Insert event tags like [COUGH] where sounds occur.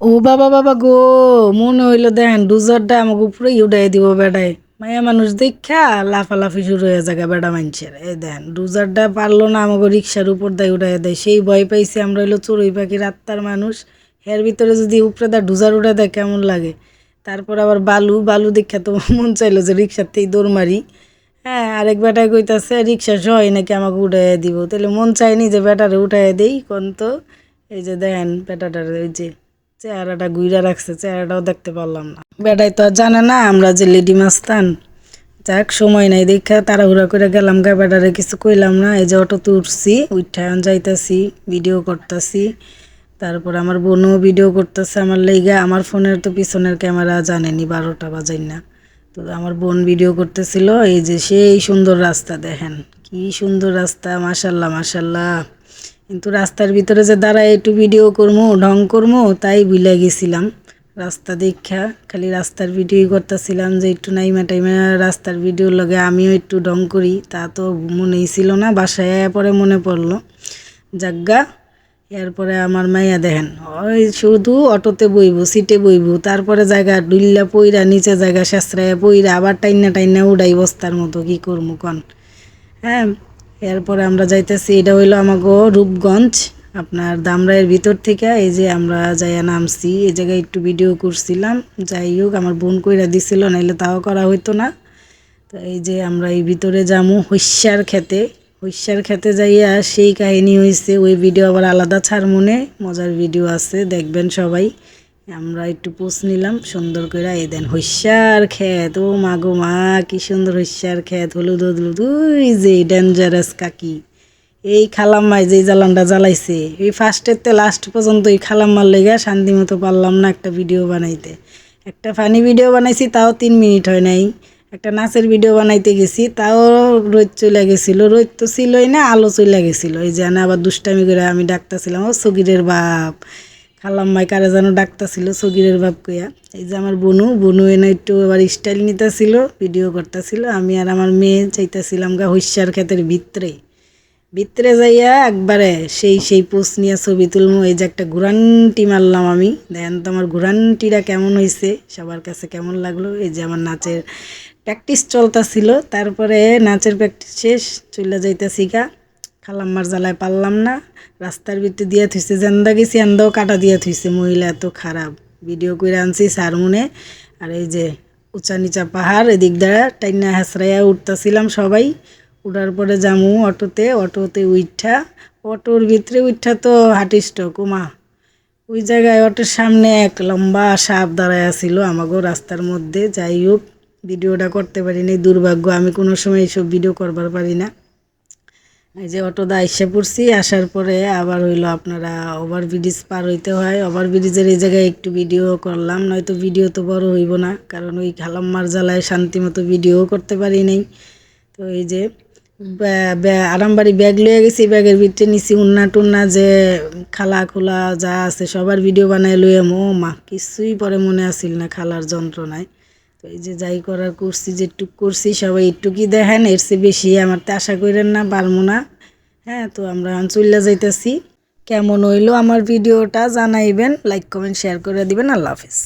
ও বাবা বাবা গো, মনে হইল দেখেন ডুজারটা আমাকে উপরে উঠাই দিব বেড়ায় মায়া মানুষ দেখা লাফালাফি শুরু হয়ে যাবে বেড়া মানুষের। এই দেন ডুজারটা পারল না আমাকে রিক্সার উপর দেয় উঠাই দেয়। সেই ভয় পাইছি আমরা হইল চড়ুই পাখির আত্মার মানুষ। এর ভিতরে যদি উপরে দেয় ডুজার উঠে দেয় কেমন লাগে? তারপর আবার বালু বালু দেখা তো [LAUGHS] মন চাইলো যে রিক্সার থেকে দৌড় মারি। হ্যাঁ আরেক বেটায় কইতাছে, রিক্সা সহায় নাকি আমাকে উঠাই দিব। তাহলে মন চায়নি যে বেটারে উঠাই দেই, কোন তো? এই যে দেখেন বেটাটার ওই যে চেহারাটা গুইরা রাখছে, চেহারাটাও দেখতে পারলাম না। বেটাই তো জানে না, আমরা যে লেডি মাস্তান, যাক, সময় নাই দেখা, তাড়াহুড়া করে গেলাম গা, বেটারে কিছু কইলাম না, এই যে অটোতে উঠছি উঠায়ন যাইতাছি ভিডিও করতাছি, তারপর আমার বোনও ভিডিও করতেছে, আমার লেগা আমার ফোনের তো পিছনের ক্যামেরা জানেনি, বারোটা বাজাই না। তো আমার বোন ভিডিও করতেছিল, এই যে সেই সুন্দর রাস্তা দেখেন, কি সুন্দর রাস্তা মাসাল্লাহ মাসাল্লাহ কিন্তু রাস্তার ভিতরে যে দাঁড়ায় একটু ভিডিও করব ঢং করব তাই ভুলে গেছিলাম। রাস্তা দেখা খালি রাস্তার ভিডিও করতেছিলাম যে একটু নাইমা টাইমা রাস্তার ভিডিও লগে আমিও একটু ঢং করি, তা তো মনেই ছিল না, বাসায় পরে মনে পড়ল। যাজ্ঞা এরপরে আমার মাইয়া দেখেন, ওই শুধু অটোতে বইব, সিটে বইব, তারপরে জায়গা ডুল্লা পইরা, নিচে জায়গা শেষরায় পইরা, আবার টাইনা টাইনা উড়াই বস্তার মতো কি করব কন? হ্যাঁ এরপরে আমরা যাইতেছি, এটা হইল আমাকে রূপগঞ্জ। আপনার দামরাইয়ের ভিতর থেকে এই যে আমরা যাইয়া নামছি, এই জায়গায় একটু ভিডিও করছিলাম। যাই হোক, আমার বোন কইরা দিছিল, নাইলে তাও করা হইতো না। তো এই যে আমরা এই ভিতরে যামু হস্যার খেতে। হস্যার খেতে যাইয়া সেই কাহিনী হয়েছে ওই ভিডিও আবার আলাদা ছাড় মনে। মজার ভিডিও আছে, দেখবেন সবাই। আমরা একটু পোস্ট নিলাম, সুন্দর করে এই দেন হস্যার ক্ষেত ও মা গো মা, কি সুন্দর হস্যার খেত। হলুদ হলুদ ওই যে ডেঞ্জারাস কাকি। এই খালাম্মাই যে জ্বালানটা জ্বালাইছে, এই ফার্স্টের তে লাস্ট পর্যন্ত এই খালাম্মার লেগে শান্তি মতো পারলাম না একটা ভিডিও বানাইতে। একটা ফানি ভিডিও বানাইছি, তাও তিন মিনিট হয় নাই। একটা নাচের ভিডিও বানাইতে গেছি, তাও রোদ চলে গেছিল। রোদ তো ছিলই না, আলো চলে গেছিল। এই যে আবার দুষ্টামি করে আমি ডাকতেছিলাম, ও সগিরের বাপ। খালাম্মাই কারে যেন ডাকতেছিল সগিরের বাপ কইয়া। এই যে আমার বনু বনু এনে একটু আবার স্টাইল নিতেছিল ভিডিও করতেছিল। আমি আর আমার মেয়ে চাইতেছিলাম গা হস্যার ক্ষেতের ভিতরে। ভিতরে যাইয়া একবারে সেই সেই পোস্ট নিয়ে ছবি তুলবো এই যে একটা ঘুরানটি মারলাম আমি। দেখেন তো আমার ঘুরানটিরা কেমন হয়েছে সবার কাছে কেমন লাগল। এই যে আমার নাচের প্র্যাকটিস চলতেছিল। তারপরে নাচের প্র্যাকটিস শেষ চলে যাইতেছি গা। খালাম্মার জ্বালায় পারলাম না। রাস্তার ভিতরে দিয়ে থুইছে, জেন্দা গেছি আন্দাও কাটা দিয়ে থুইছে। মহিলা এত খারাপ। ভিডিও করে আনছি সারমুনে আর এই যে উঁচা নিচা পাহাড়, এদিক দ্বারা টাইনা হাসরাইয়া উঠতেছিলাম সবাই। উঠার পরে যামু অটোতে অটোতে উইঠা। অটোর ভিতরে উইঠা তো হাটিস্ট কুমা ওই জায়গায় অটোর সামনে এক লম্বা সাপ দাঁড়ায় ছিল আমাকেও রাস্তার মধ্যে। যাই হোক, ভিডিওটা করতে পারিনি, দুর্ভাগ্য। আমি কোনো সময় এইসব ভিডিও করবার পারি না। এই যে অটোদা এসে পড়ছি, আসার পরে আবার হইল আপনারা ওভার ব্রিজ পার হইতে হয়। ওভার ব্রিজের এই জায়গায় একটু ভিডিও করলাম, নয়তো ভিডিও তো বড় হইব না, কারণ ওই খালাম্মার জ্বালায় শান্তি মতো ভিডিও করতে পারি নাই। তো এই যে আরামবাড়ি ব্যাগ লয়ে গেছি ব্যাগের ভিতরে নিছি উন্না টুন্না যে খালা খোলা যা আছে, সবার ভিডিও বানাই লয়ে মো মা কিছুই পরে মনে আসিল না খালার যন্ত্রণায়। এই যে যাই করার করছি, যেটুক করছি, সবাই এটুকুই দেখেন, এর চেয়ে বেশি আমার তো আশা করেন না, পারব না। হ্যাঁ তো আমরা চলে যাইতেছি। কেমন হইল আমার ভিডিওটা জানাইবেন লাইক কমেন্ট শেয়ার করে দিবেন, আল্লাহ হাফিজ।